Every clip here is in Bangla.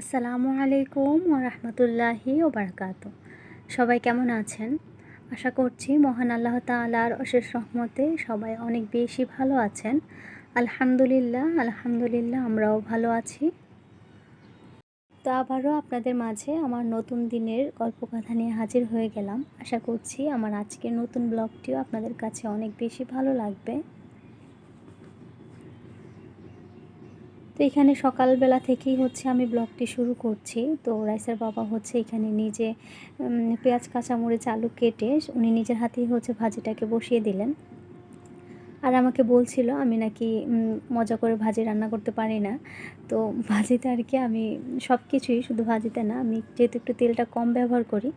আসসালামু আলাইকুম রহমতুল্লাহি ওবরকাত সবাই কেমন আছেন? আশা করছি মহান আল্লাহ তালার অশেষ রহমতে সবাই অনেক বেশি ভালো আছেন। আলহামদুলিল্লাহ আলহামদুলিল্লাহ, আমরাও ভালো আছি। তো আবারও আপনাদের মাঝে আমার নতুন দিনের গল্পকথা নিয়ে হাজির হয়ে গেলাম। আশা করছি আমার আজকের নতুন ব্লগটিও আপনাদের কাছে অনেক বেশি ভালো লাগবে। তো এখানে সকালবেলা থেকেই হচ্ছে আমি ব্লগটি শুরু করছি। তো রাইসার বাবা হচ্ছে এখানে নিজে পেঁয়াজ, কাঁচামরিচ, আলু কেটে উনি নিজের হাতেই হচ্ছে ভাজিটাকে বসিয়ে দিলেন। আর আমাকে বলছিল, আমি নাকি মজা করে ভাজি রান্না করতে পারি না। তো ভাজিতে আর কি আমি সব কিছুই শুধু ভাজিতে না, আমি যেহেতু একটু তেলটা কম ব্যবহার করি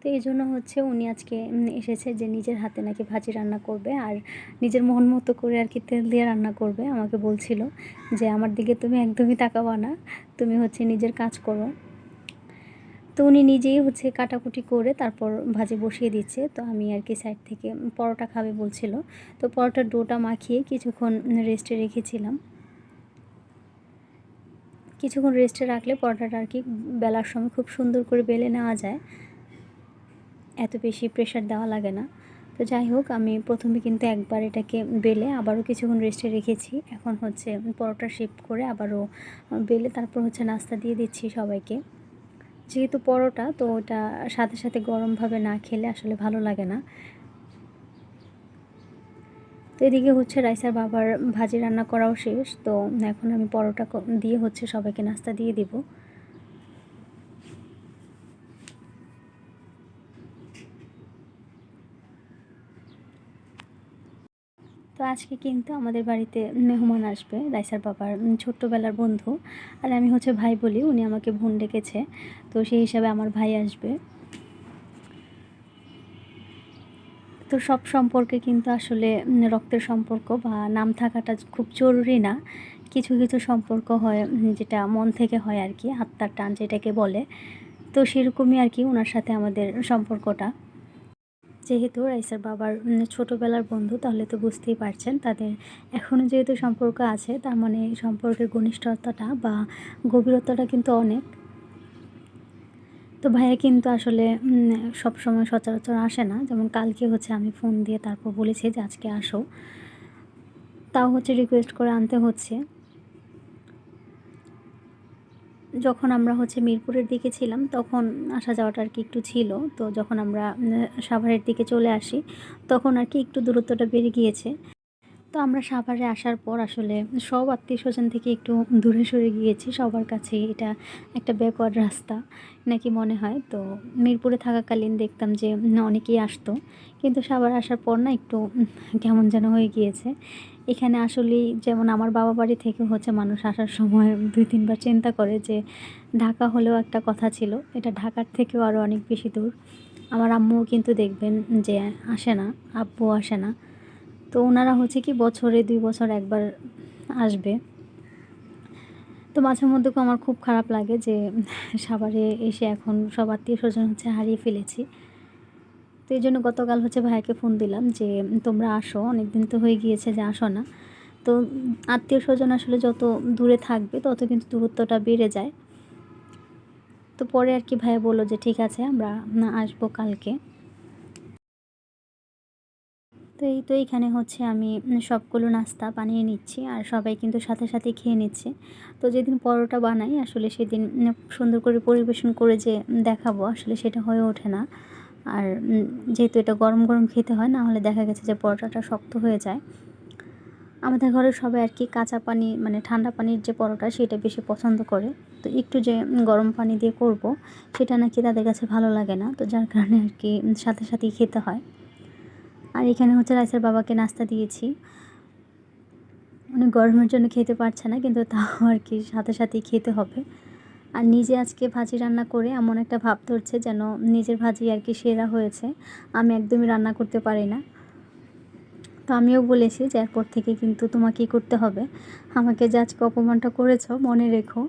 তো এই জন্য হচ্ছে উনি আজকে এসেছে যে নিজের হাতে নাকি ভাজি রান্না করবে আর নিজের মন মতো করে আর কি তেল দিয়ে রান্না করবে। আমাকে বলছিল যে, আমার দিকে তুমি একদমই তাকাবা না, তুমি হচ্ছে নিজের কাজ করো। তো উনি নিজেই হচ্ছে কাটাকুটি করে তারপর ভাজি বসিয়ে দিচ্ছে। তো আমি আর কি সাইড থেকে পরোটা খাবে বলছিল। তো পরোটার ডোটা মাখিয়ে কিছুক্ষণ রেস্টে রেখেছিলাম। কিছুক্ষণ রেস্টে রাখলে পরোটাটা আর কি বেলার সময় খুব সুন্দর করে বেলে নেওয়া যায়। এত বেশি প্রেশার দেওয়া লাগে না। তো যাই হোক, আমি প্রথমে কিন্তু একবার এটাকে বেলে আবারও কিছুক্ষণ রেস্টে রেখেছি। এখন হচ্ছে পরোটা শেপ করে আবারও বেলে তারপর হচ্ছে নাস্তা দিয়ে দিচ্ছি সবাইকে। যেহেতু পরোটা, তো ওটা সাথে সাথে গরমভাবে না খেলে আসলে ভালো লাগে না। তো এদিকে হচ্ছে রাইসার বাবার ভাজি রান্না করাও শেষ। তো এখন আমি পরোটা দিয়ে হচ্ছে সবাইকে নাস্তা দিয়ে দিব। তো আজকে কিন্তু আমাদের বাড়িতে মেহমান আসবে, রাইসার বাবার ছোট্টবেলার বন্ধু। আর আমি হচ্ছে ভাই বলি, উনি আমাকে বোন ডেকেছে, তো সেই হিসাবে আমার ভাই আসবে। তো সব সম্পর্কে কিন্তু আসলে রক্তের সম্পর্ক বা নাম থাকাটা খুব জরুরি না। কিছু কিছু সম্পর্ক হয় যেটা মন থেকে হয় আর কি হাত্তার টান যেটাকে বলে। তো সেরকমই আর কি ওনার সাথে আমাদের সম্পর্কটা। যেহেতু রাইসার বাবার ছোটোবেলার বন্ধু, তাহলে তো বুঝতেই পারছেন তাদের এখনও যেহেতু সম্পর্ক আছে, তার মানে সম্পর্কের ঘনিষ্ঠতাটা বা গভীরতাটা কিন্তু অনেক। তো ভাইয়া কিন্তু আসলে সব সময় সচরাচর আসে না। যেমন কালকে হচ্ছে আমি ফোন দিয়ে তারপর বলেছি যে আজকে আসো। তাও হচ্ছে রিকোয়েস্ট করে আনতে হচ্ছে। যখন আমরা হচ্ছে মিরপুরের দিকে ছিলাম, তখন আসা যাওয়াটা আর কি একটু ছিল। তো যখন আমরা সাভারের দিকে চলে আসি, তখন আর কি একটু দূরত্বটা বেড়ে গিয়েছে। তো আমরা সাভারে আসার পর আসলে সব আত্মীয় স্বজন থেকে একটু দূরে সরে গিয়েছি। সবার কাছে এটা একটা ব্যাকওয়ার্ড রাস্তা নাকি মনে হয়। তো মিরপুরে থাকাকালীন দেখতাম যে অনেকেই আসতো। কিন্তু সাভার আসার পর না একটু কেমন যেন হয়ে গিয়েছে। এখানে আসলেই যেমন আমার বাবা বাড়ি থেকে হচ্ছে মানুষ আসার সময় দুই তিনবার চিন্তা করে যে ঢাকা হলেও একটা কথা ছিল। এটা ঢাকার থেকেও আরও অনেক বেশি দূর। আমার আম্মুও কিন্তু দেখবেন যে আসে না, আব্বু আসে না। তো ওনারা হচ্ছে কি বছরে দুই বছর একবার আসবে। তো মাঝে মধ্যে আমার খুব খারাপ লাগে যে সাভারে এসে এখন সব আত্মীয় স্বজন হচ্ছে হারিয়ে ফেলেছি। তো এই জন্য গতকাল হচ্ছে ভাইকে ফোন দিলাম যে, তোমরা আসো অনেক দিন তো হয়ে গিয়েছে যে আসো না। তো আত্মীয় স্বজন আসলে যত দূরে থাকবে, তত কিন্তু দূরত্বটা বেড়ে যায়। তো পরে আর কি ভাইয়া বলল যে, ঠিক আছে, আমরা আসব কালকে। তো এই তো এইখানে হচ্ছে আমি সবগুলো নাস্তা বানিয়ে নিচ্ছি আর সবাই কিন্তু সাথে সাথে খেয়ে নিচ্ছে। তো যেদিন পরোটা বানাই, আসলে সেদিন সুন্দর করে পরিবেশন করে যে দেখাবো, আসলে সেটা হয়ে ওঠে না। আর যেহেতু এটা গরম গরম খেতে হয়, না হলে দেখা গেছে যে পরোটাটা শক্ত হয়ে যায়। আমাদের ঘরে সবাই আর কি কাঁচা পানি মানে ঠান্ডা পানির যে পরোটা, সেটা বেশি পছন্দ করে। তো একটু যে গরম পানি দিয়ে করব, সেটা নাকি তাদের কাছে ভালো লাগে না। তো যার কারণে আর কি সাথে সাথেই খেতে হয়। আর এখানে হচ্ছে রাইসের বাবাকে নাস্তা দিয়েছি। উনি গরমের জন্য খেতে পারছে না, কিন্তু তাও আর কি সাথে সাথেই খেতে হবে। আর নিজে আজকে ভাজি রান্না করে এমন একটা ভাব ধরছে যেন নিজের ভাজি আর কি সেরা হয়েছে। আমি একদমই রান্না করতে পারি না। তো আমিও বলেছি যে এরপর থেকে কিন্তু তোমাকেই করতে হবে। আমাকে যে আজকে অপমানটা করেছ, মনে রেখো।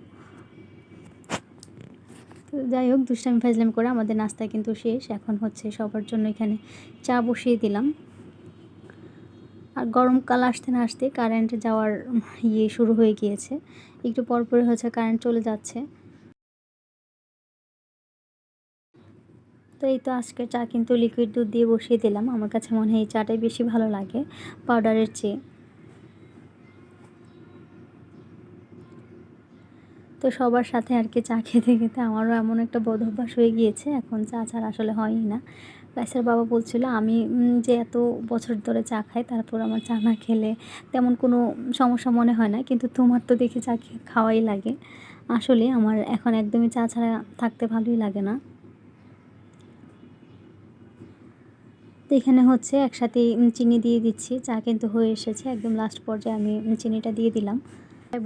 তো যাই হোক, দুষ্টামি ফাজলাম করে আমাদের নাস্তা কিন্তু শেষ। এখন হচ্ছে সবার জন্য এখানে চা বসিয়ে দিলাম। আর গরমকাল আসতে না আসতে কারেন্ট যাওয়ার ইয়ে শুরু হয়ে গিয়েছে। একটু পরপরে হচ্ছে কারেন্ট চলে যাচ্ছে। তো এই তো আজকে চা কিন্তু লিকুইড দুধ দিয়ে বসিয়ে দিলাম। আমার কাছে মনে হয় এই চাটাই বেশি ভালো লাগে পাউডারের চেয়ে। তো সবার সাথে আর কি চা খেতে খেতে আমারও এমন একটা বোধ অভ্যাস হয়ে গিয়েছে, এখন চা ছাড়া আসলে হয়ই না। রাইসের বাবা বলছিল, আমি যে এত বছর ধরে চা খাই, তারপর আমার চা না খেলে তেমন কোনো সমস্যা মনে হয় না, কিন্তু তোমার তো দেখি চা খাওয়াই লাগে। আসলে আমার এখন একদমই চা ছাড়া থাকতে ভালোই লাগে না। তো এখানে হচ্ছে একসাথে চিনি দিয়ে দিচ্ছি। চা কিন্তু হয়ে এসেছে। একদম লাস্ট পর্যায়ে আমি চিনিটা দিয়ে দিলাম।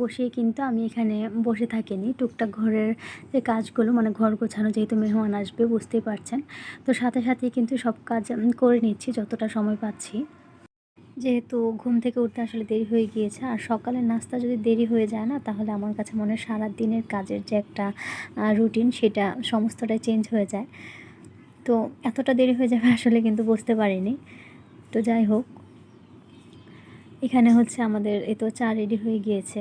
বসিয়ে কিন্তু আমি এখানে বসে থাকিনি। টুকটাক ঘরের যে কাজগুলো মানে ঘর গোছানো যেহেতু মেহমান আসবে, বুঝতেই পারছেন। তো সাথে সাথেই কিন্তু সব কাজ করে নিচ্ছি যতটা সময় পাচ্ছি। যেহেতু ঘুম থেকে উঠতে আসলে দেরি হয়ে গিয়েছে। আর সকালের নাস্তা যদি দেরি হয়ে যায় না, তাহলে আমার কাছে মনে হয় সারা দিনের কাজের যে একটা রুটিন সেটা সমস্তটাই চেঞ্জ হয়ে যায়। তো এতটা দেরি হয়ে যাবে আসলে কিন্তু বুঝতে পারিনি। তো যাই হোক, এখানে হচ্ছে আমাদের এ তো চা রেডি হয়ে গিয়েছে।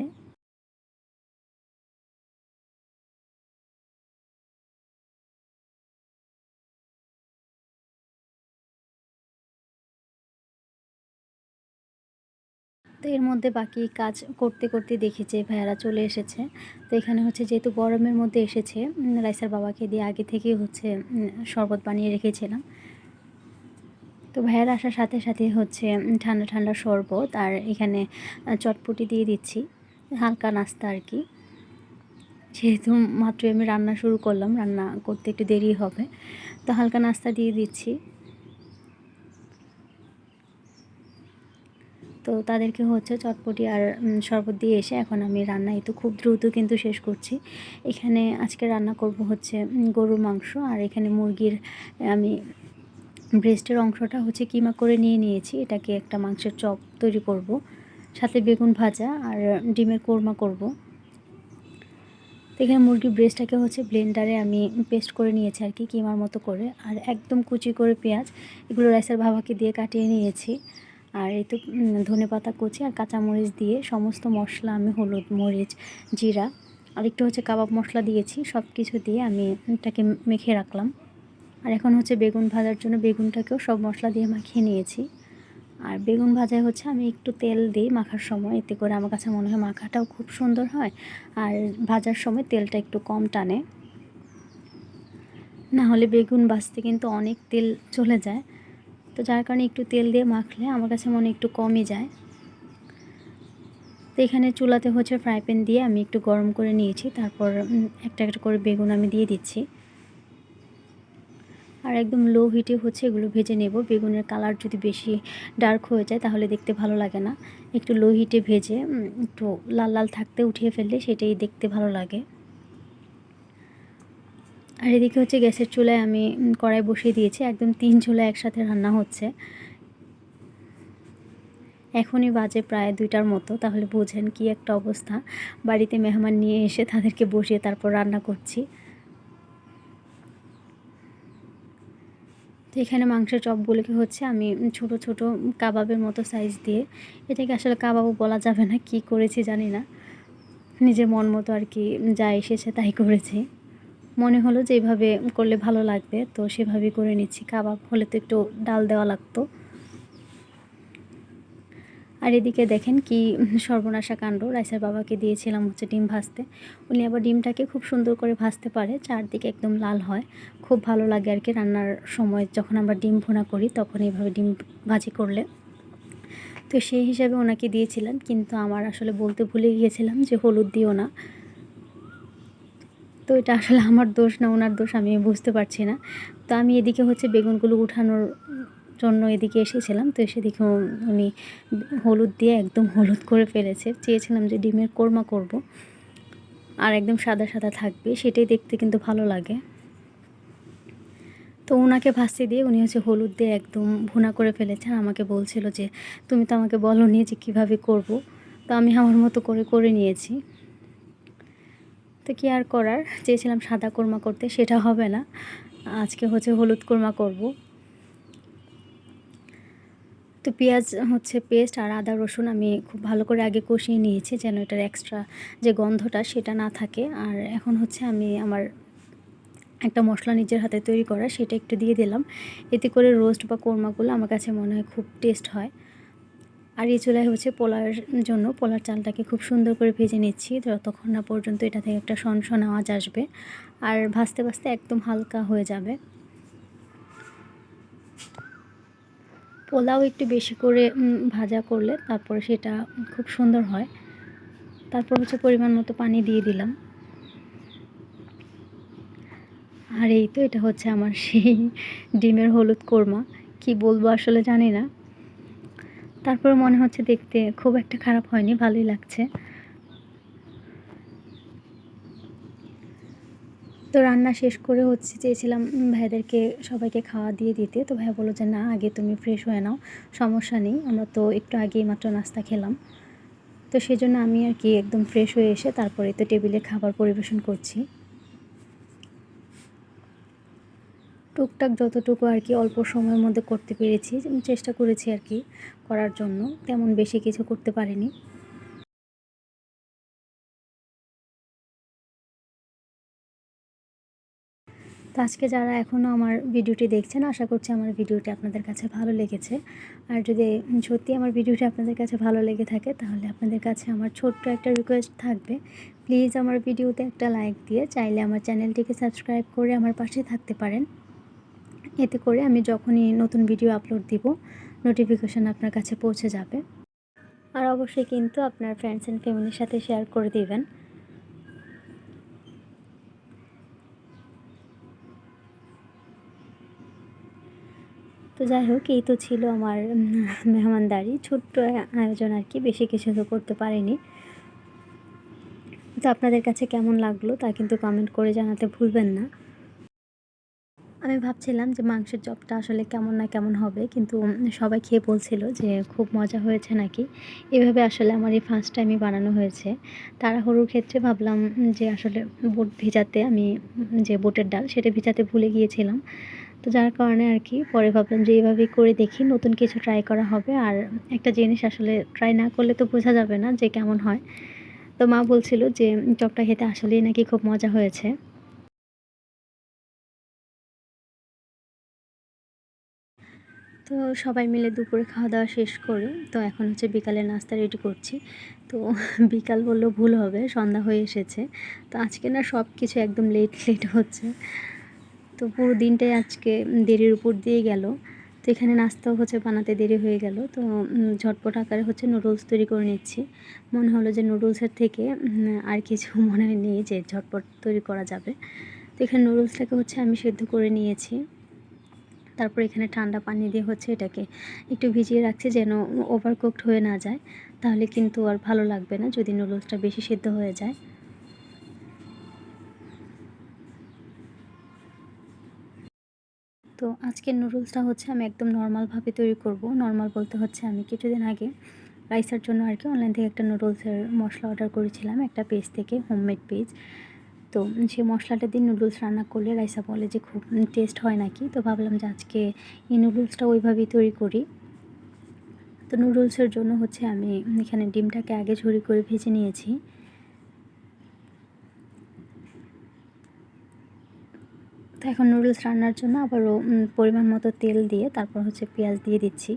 তো এর মধ্যে বাকি কাজ করতে করতে দেখেছে, ভাইয়ারা চলে এসেছে। তো এখানে হচ্ছে যেহেতু গরমের মধ্যে এসেছে রাইসার বাবাকে দিয়ে আগে থেকেই হচ্ছে শরবত বানিয়ে রেখেছিলাম। তো ভাইয়ার আসার সাথে সাথে হচ্ছে ঠান্ডা ঠান্ডা শরবত আর এখানে চটপটি দিয়ে দিচ্ছি, হালকা নাস্তা আর কি। যেহেতু মাত্রই আমি রান্না শুরু করলাম, রান্না করতে একটু দেরি হবে। তো হালকা নাস্তা দিয়ে দিচ্ছি। তো তাদেরকে হচ্ছে চটপটি আর শরবত দিয়ে এসে এখন আমি রান্না তো খুব দ্রুত কিন্তু শেষ করছি। এখানে আজকে রান্না করব হচ্ছে গরুর মাংস আর এখানে মুরগির, আমি ব্রেস্টের অংশটা হচ্ছে কিমা করে নিয়ে নিয়েছি। এটাকে একটা মাংসের চপ তৈরি করব, সাথে বেগুন ভাজা আর ডিমের কোরমা করব। এখানে মুরগির ব্রেস্টটাকে হচ্ছে ব্লেন্ডারে আমি পেস্ট করে নিয়েছি আর কি কিমার মতো করে। আর একদম কুচি করে পেঁয়াজ, এগুলো রাইসের বাবাকে দিয়ে কাটিয়ে নিয়েছি। আর এই তো ধনে পাতা কুচি আর কাঁচামরিচ দিয়ে সমস্ত মশলা আমি হলুদ, মরিচ, জিরা আর একটু হচ্ছে কাবাব মশলা দিয়েছি সব কিছু দিয়ে আমি এটাকে মেখে রাখলাম। আর এখন হচ্ছে বেগুন ভাজার জন্য বেগুনটাকেও সব মশলা দিয়ে মাখিয়ে নিয়েছি। আর বেগুন ভাজায় হচ্ছে আমি একটু তেল দিই মাখার সময়, এতে করে আমার কাছে মনে হয় মাখাটাও খুব সুন্দর হয় আর ভাজার সময় তেলটা একটু কম টানে। না হলে বেগুন ভাজতে কিন্তু অনেক তেল চলে যায়। তো যার কারণে একটু তেল দিয়ে মাখলে আমার কাছে মনে একটু কমই যায়। তো এখানে চুলাতে হচ্ছে ফ্রাই প্যান দিয়ে আমি একটু গরম করে নিয়েছি, তারপর একটা একটা করে বেগুন আমি দিয়ে দিচ্ছি। আর একদম লো হিটে হচ্ছে এগুলো ভেজে নেব। বেগুনের কালার যদি বেশি ডার্ক হয়ে যায় তাহলে দেখতে ভালো লাগে না। একটু লো হিটে ভেজে একটু লাল লাল থাকতে উঠিয়ে ফেললে সেটাই দেখতে ভালো লাগে। আর এদিকে হচ্ছে গ্যাসের চুলায় আমি কড়াই বসিয়ে দিয়েছি। একদম তিন চুলা একসাথে রান্না হচ্ছে। এখনই বাজে প্রায় দুইটার মতো, তাহলে বোঝেন কি একটা অবস্থা। বাড়িতে মেহমান নিয়ে এসে তাদেরকে বসিয়ে তারপর রান্না করছি। তো এখানে মাংসের চপগুলোকে হচ্ছে আমি ছোট ছোট কাবাবের মতো সাইজ দিয়ে। এটাকে আসলে কাবাবও বলা যাবে না, কি করেছি জানি না। নিজের মন মতো আর কি, যা এসেছে তাই করেছি। মনে হলো যে এইভাবে করলে ভালো লাগবে, তো সেভাবেই করে নিচ্ছি। কাবাব হলে তো একটু ডাল দেওয়া লাগতো। আর এদিকে দেখেন কি সর্বনাশা কাণ্ড, রাইসার বাবাকে দিয়েছিলাম হচ্ছে ডিম ভাজতে। উনি আবার ডিমটাকে খুব সুন্দর করে ভাজতে পারে, চারদিকে একদম লাল হয়। খুব ভালো লাগে আর কি রান্নার সময় যখন আমরা ডিম ভুনা করি, তখন এইভাবে ডিম ভাজি করলে। তো সেই হিসাবে ওনাকে দিয়েছিলাম, কিন্তু আমার আসলে বলতে ভুলে গিয়েছিলাম যে হলুদ দিও না। তো এটা আসলে আমার দোষ না, ওনার দোষ আমি বুঝতে পারছি না। তো আমি এদিকে হচ্ছে বেগুনগুলো উঠানোর জন্য এদিকে এসেছিলাম, তো এসে দেখে উনি হলুদ দিয়ে একদম হলুদ করে ফেলেছে। চেয়েছিলাম যে ডিমের কোরমা করব, আর একদম সাদা সাদা থাকবে, সেটাই দেখতে কিন্তু ভালো লাগে। তো ওনাকে ভাসতে দিয়ে উনি হচ্ছে হলুদ দিয়ে একদম ভুনা করে ফেলেছেন, আমাকে বলছিল যে, তুমি তো আমাকে বলো নিয়ে যে কীভাবে করব? তো আমি আমার মতো করে করে নিয়েছি। তো কী আর করার? চেয়েছিলাম সাদা কোরমা করতে, সেটা হবে না। আজকে হচ্ছে হলুদ কোরমা করব। তো পেঁয়াজ হচ্ছে পেস্ট আর আদা, রসুন আমি খুব ভালো করে আগে কষিয়ে নিয়েছি যেন এটার এক্সট্রা যে গন্ধটা সেটা না থাকে। আর এখন হচ্ছে আমি আমার একটা মশলা নিজের হাতে তৈরি করা, সেটা একটু দিয়ে দিলাম। এতে করে রোস্ট বা কোরমাগুলো আমার কাছে মনে হয় খুব টেস্ট হয়। আর এই চুলায় হচ্ছে পোলার জন্য পোলার চালটাকে খুব সুন্দর করে ভেজে নিচ্ছি, যতক্ষণ না পর্যন্ত এটা থেকে একটা শন আওয়াজ আসবে। আর ভাজতে ভাজতে একদম হালকা হয়ে যাবে। পোলাও একটু বেশি করে ভাজা করলে তারপরে সেটা খুব সুন্দর হয়। তারপর হচ্ছে পরিমাণ মতো পানি দিয়ে দিলাম। আর এই তো এটা হচ্ছে আমার সেই ডিমের হলুদ কোরমা। কি বলব আসলে জানি না। তারপরে মনে হচ্ছে দেখতে খুব একটা খারাপ হয়নি, ভালোই লাগছে। তো রান্না শেষ করে হচ্ছে চেয়েছিলাম ভাইদেরকে সবাইকে খাওয়া দিয়ে দিতে। তো ভাই বলল যে, না, আগে তুমি ফ্রেশ হয়ে নাও, সমস্যা নেই, আমরা তো একটু আগেই মাত্র নাস্তা খেলাম। তো সেজন্য আমি আর কি একদম ফ্রেশ হয়ে এসে তারপরে তো টেবিলে খাবার পরিবেশন করছি। টুকটাক যতটুকু আর কি অল্প সময়ের মধ্যে করতে পেরেছি চেষ্টা করেছি আর কি করার জন্য, তেমন বেশি কিছু করতে পারিনি। তো আজকে যারা এখনও আমার ভিডিওটি দেখছেন, আশা করছি আমার ভিডিওটি আপনাদের কাছে ভালো লেগেছে। আর যদি সত্যি আমার ভিডিওটি আপনাদের কাছে ভালো লেগে থাকে, তাহলে আপনাদের কাছে আমার ছোট্ট একটা রিকোয়েস্ট থাকবে। প্লিজ আমার ভিডিওতে একটা লাইক দিয়ে, চাইলে আমার চ্যানেলটিকে সাবস্ক্রাইব করে আমার পাশে থাকতে পারেন। এতে করে আমি যখনই নতুন ভিডিও আপলোড দিব নোটিফিকেশান আপনার কাছে পৌঁছে যাবে। আর অবশ্যই কিন্তু আপনার ফ্রেন্ডস অ্যান্ড ফ্যামিলির সাথে শেয়ার করে দিবেন। তো যাই হোক, এই তো ছিল আমার মেহমানদারি। ছোট্ট আয়োজন আর কি, বেশি কিছু তো করতে পারিনি। তো আপনাদের কাছে কেমন লাগল তা কিন্তু কমেন্ট করে জানাতে ভুলবেন না। আমি ভাবছিলাম যে মাংসের চপটা আসলে কেমন না কেমন হবে, কিন্তু সবাই খেয়ে বলছিল যে খুব মজা হয়েছে নাকি। এভাবে আসলে আমার এই ফার্স্ট টাইমই বানানো হয়েছে। তাড়াহুড়োর ক্ষেত্রে ভাবলাম যে আসলে বুট ভিজাতে আমি যে বুটের ডাল সেটা ভিজাতে ভুলে গিয়েছিলাম। তো যার কারণে আর কি, পরে ভাবলাম যে এইভাবেই করে দেখি, নতুন কিছু ট্রাই করা হবে। আর একটা জিনিস আসলে ট্রাই না করলে তো বোঝা যাবে না যে কেমন হয়। তো মা বলছিল যে চপটা খেতে আসলেই নাকি খুব মজা হয়েছে। তো সবাই মিলে দুপুরে খাওয়া দাওয়া শেষ করে, তো এখন হচ্ছে বিকালে নাস্তা রেডি করছি। তো বিকাল বললেও ভুল হবে, সন্ধ্যা হয়ে এসেছে। তো আজকে না সব কিছু একদম লেট লেট হচ্ছে। তো পুরো দিনটাই আজকে দেরির উপর দিয়ে গেল। তো এখানে নাস্তাও হচ্ছে বানাতে দেরি হয়ে গেল। তো ঝটপট আকারে হচ্ছে নুডলস তৈরি করে নিচ্ছি। মনে হলো যে নুডলসের থেকে আর কিছু মনে নেই যে ঝটপট তৈরি করা যাবে। তো এখানে নুডলসটাকে হচ্ছে আমি সেদ্ধ করে নিয়েছি। তারপর এখানে ঠান্ডা পানি দিয়ে হচ্ছে এটাকে একটু ভিজিয়ে রাখছি যেন ওভারকুকড হয়ে না যায়। তাহলে কিন্তু আর ভালো লাগবে না যদি নুডলসটা বেশি সেদ্ধ হয়ে যায়। তো আজকের নুডলসটা হচ্ছে আমি একদম নর্মালভাবে তৈরি করব। নর্মাল বলতে হচ্ছে আমি কিছুদিন আগে রাইসের জন্য আর কি অনলাইন থেকে একটা নুডলসের মশলা অর্ডার করেছিলাম, একটা পেজ থেকে হোমমেড পেজ তো সেই মশলাটা দিয়ে নুডলস রান্না করলে রাইসা বলে যে খুব টেস্ট হয় নাকি, তো ভাবলাম যে আজকে এই নুডলসটা ওইভাবেই তৈরি করি। তো নুডলসের জন্য হচ্ছে আমি এখানে ডিমটাকে আগে ঝুড়ি করে ভেজে নিয়েছি। তো এখন নুডলস রান্নার জন্য আবারও পরিমাণ মতো তেল দিয়ে তারপর হচ্ছে পেঁয়াজ দিয়ে দিচ্ছি।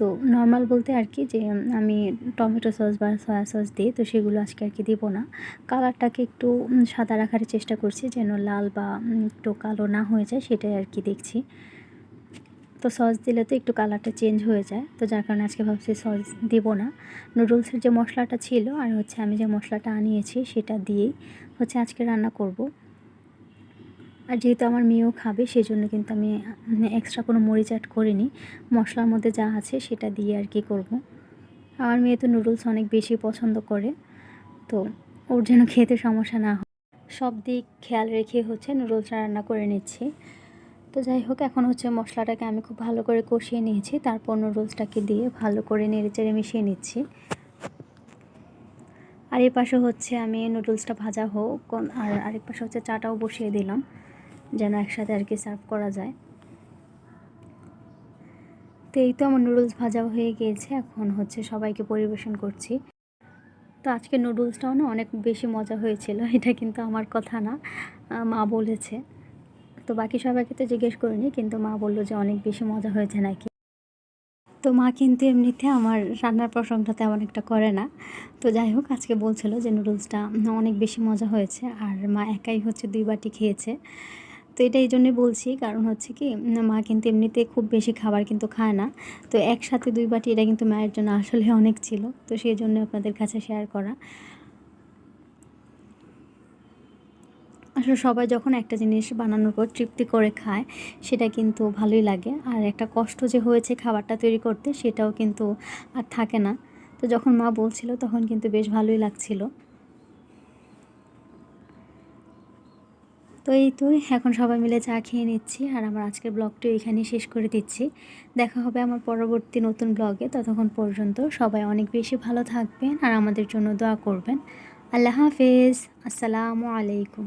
তো নর্মাল বলতে আর কি যে আমি টমেটো সস বা সয়া সস দিই তো সেগুলো আজকে আর কি দিব না। কালারটাকে একটু সাদা রাখার চেষ্টা করছি যেন লাল বা একটু কালো না হয়ে যায় সেটাই আর কি দেখছি। তো সস দিলে তো একটু কালারটা চেঞ্জ হয়ে যায়। তো যার কারণে আজকে ভাবছি সস দিব না। নুডলসের যে মশলাটা ছিল আর হচ্ছে আমি যে মশলাটা আনিয়েছি সেটা দিয়েই হচ্ছে আজকে রান্না করব। আর যেহেতু আমার মেয়েও খাবে সেই জন্য কিন্তু আমি এক্সট্রা কোনো মরিচ অ্যাড করিনি। মশলার মধ্যে যা আছে সেটা দিয়ে আর কি করব। আমার মেয়ে তো নুডলস অনেক বেশি পছন্দ করে, তো ওর যেন খেতে সমস্যা না হয়। সব দিক খেয়াল রেখে হচ্ছে নুডলসটা রান্না করে নিচ্ছি। তো যাই হোক, এখন হচ্ছে মশলাটাকে আমি খুব ভালো করে কষিয়ে নিয়েছি, তারপর নুডলসটাকে দিয়ে ভালো করে নেড়ে চেড়ে মিশিয়ে নিচ্ছি। আর এই পাশে হচ্ছে আমি নুডলসটা ভাজা হোক, আর আরেক পাশে হচ্ছে চাটাও বসিয়ে দিলাম। যেন একসাথে আর কি সার্ভ করা যায়। তো এই তো আমার নুডলস ভাজা হয়ে গিয়েছে, এখন হচ্ছে সবাইকে পরিবেশন করছি। তো আজকে নুডলসটাও না অনেক বেশি মজা হয়েছিল, এটা কিন্তু আমার কথা না মা বলেছে। তো বাকি সবাইকে তো জিজ্ঞেস করিনি, কিন্তু মা বলল যে অনেক বেশি মজা হয়েছে নাকি। তো মা কিন্তু এমনিতে আমার রান্নার প্রশংসা তেমন একটা করে না। তো যাই হোক, আজকে বলছিল যে নুডলসটা অনেক বেশি মজা হয়েছে, আর মা একাই হচ্ছে দুই বাটি খেয়েছে। তো এটা এই জন্যই বলছি। কারণ হচ্ছে কি, মা কিন্তু এমনিতে খুব বেশি খাবার কিন্তু খায় না। তো একসাথে দুই বাটি এটা কিন্তু মায়ের জন্য আসলে অনেক ছিল। তো সেই জন্য আপনাদের কাছে শেয়ার করা। আসলে সবাই যখন একটা জিনিস বানানোর পর তৃপ্তি করে খায়, সেটা কিন্তু ভালোই লাগে। আর একটা কষ্ট যে হয়েছে খাবারটা তৈরি করতে, সেটাও কিন্তু আর থাকে না। তো যখন মা বলছিল, তখন কিন্তু বেশ ভালোই লাগছিল। তো এই তো, এখন সবাই মিলে চা খেয়ে নিচ্ছি আর আমার আজকের ব্লগটি এখানেই শেষ করে দিচ্ছি। দেখা হবে আমার পরবর্তী নতুন ব্লগে, ততক্ষণ পর্যন্ত সবাই অনেক বেশি ভালো থাকবেন আর আমাদের জন্য দোয়া করবেন। আল্লাহ হাফেজ, আসসালামু আলাইকুম।